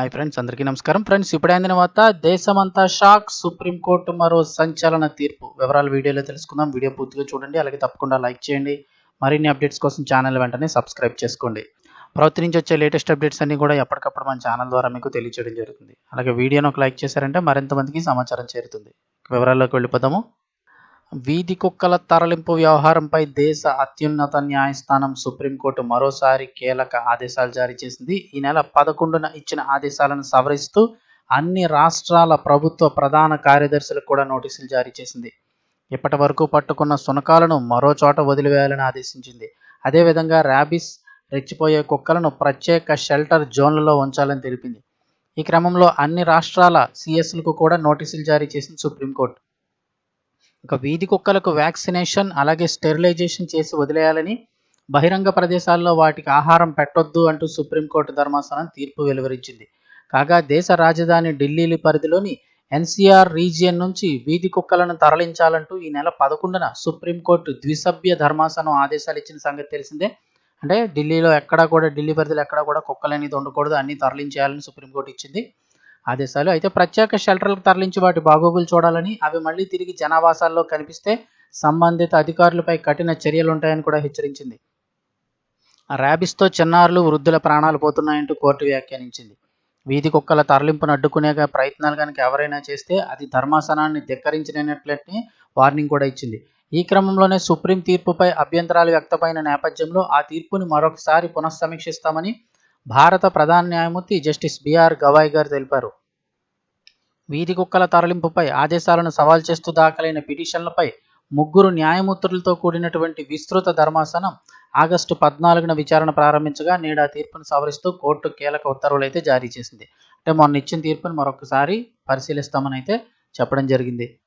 Hi friends అందరికీ నమస్కారం. Friends ఇప్పుడే అందిన వార్త దేశమంతా షాక్ సుప్రీంకోర్టు మరో సంచలన తీర్పు. వివరాలు వీడియోలో తెలుసుకుందాం. వీడియో పూర్తిగా చూడండి. అలాగే తప్పకుండా లైక్ చేయండి. మరిన్ని అప్డేట్స్ కోసం ఛానల్ వెంటనే సబ్స్క్రైబ్ చేసుకోండి. ప్రభుత్వం నుంచి వచ్చే లేటెస్ట్ అప్డేట్స్ అన్ని కూడా ఎప్పటికప్పుడు మన ఛానల్ ద్వారా మీకు తెలియచేయడం జరుగుతుంది. అలాగే వీడియోను ఒక లైక్ చేశారంటే మరింత మందికి సమాచారం చేరుతుంది. వివరాల్లోకి వెళ్ళిపోదాము. వీధి కుక్కల తరలింపు వ్యవహారంపై దేశ అత్యున్నత న్యాయస్థానం సుప్రీంకోర్టు మరోసారి కీలక ఆదేశాలు జారీ చేసింది. ఈ నెల పదకొండున ఇచ్చిన ఆదేశాలను సవరిస్తూ అన్ని రాష్ట్రాల ప్రభుత్వ ప్రధాన కార్యదర్శులకు కూడా నోటీసులు జారీ చేసింది. ఇప్పటి వరకు పట్టుకున్న సునకాలను మరో చోట వదిలివేయాలని ఆదేశించింది. అదేవిధంగా ర్యాబిస్ రెచ్చిపోయే కుక్కలను ప్రత్యేక షెల్టర్ జోన్లలో ఉంచాలని తెలిపింది. ఈ క్రమంలో అన్ని రాష్ట్రాల సిఎస్లకు కూడా నోటీసులు జారీ చేసింది సుప్రీంకోర్టు. ఇక వీధి కుక్కలకు వ్యాక్సినేషన్ అలాగే స్టెరిలైజేషన్ చేసి వదిలేయాలని బహిరంగ ప్రదేశాల్లో వాటికి ఆహారం పెట్టొద్దు అంటూ సుప్రీంకోర్టు ధర్మాసనం తీర్పు వెలువరించింది. కాగా దేశ రాజధాని ఢిల్లీ పరిధిలోని ఎన్సీఆర్ రీజియన్ నుంచి వీధి కుక్కలను తరలించాలంటూ ఈ నెల పదకొండున సుప్రీంకోర్టు ద్విసభ్య ధర్మాసనం ఆదేశాలు ఇచ్చిన సంగతి తెలిసిందే. అంటే ఢిల్లీలో ఎక్కడా కూడా ఢిల్లీ పరిధిలో ఎక్కడా కూడా కుక్కలు అనేది ఉండకూడదు అన్ని తరలించేయాలని సుప్రీంకోర్టు ఇచ్చింది. ఆదేశాలు. అయితే ప్రత్యేక షెల్టర్లకు తరలించి వాటి బాగోగులు చూడాలని అవి మళ్ళీ తిరిగి జనావాసాల్లో కనిపిస్తే సంబంధిత అధికారులపై కఠిన చర్యలు ఉంటాయని కూడా హెచ్చరించింది. ర్యాబిస్తో చిన్నారులు వృద్ధుల ప్రాణాలు పోతున్నాయంటూ కోర్టు వ్యాఖ్యానించింది. వీధి కుక్కల తరలింపును అడ్డుకునే ప్రయత్నాలు కనుక ఎవరైనా చేస్తే అది ధర్మాసనాన్ని ధిక్కరించినట్లని వార్నింగ్ కూడా ఇచ్చింది. ఈ క్రమంలోనే సుప్రీం తీర్పుపై అభ్యంతరాలు వ్యక్తమైన నేపథ్యంలో ఆ తీర్పుని మరొకసారి పునఃసమీక్షిస్తామని భారత ప్రధాన న్యాయమూర్తి జస్టిస్ బిఆర్ గవాయ్ గారు తెలిపారు. వీధి కుక్కల తరలింపుపై ఆదేశాలను సవాల్ చేస్తూ దాఖలైన పిటిషన్లపై ముగ్గురు న్యాయమూర్తులతో కూడినటువంటి విస్తృత ధర్మాసనం ఆగస్టు పద్నాలుగున విచారణ ప్రారంభించగా నేడు ఆ తీర్పును సవరిస్తూ కోర్టు కీలక ఉత్తర్వులు అయితే జారీ చేసింది. అంటే మొన్న ఇచ్చిన తీర్పును మరొకసారి పరిశీలిస్తామని అయితే చెప్పడం జరిగింది.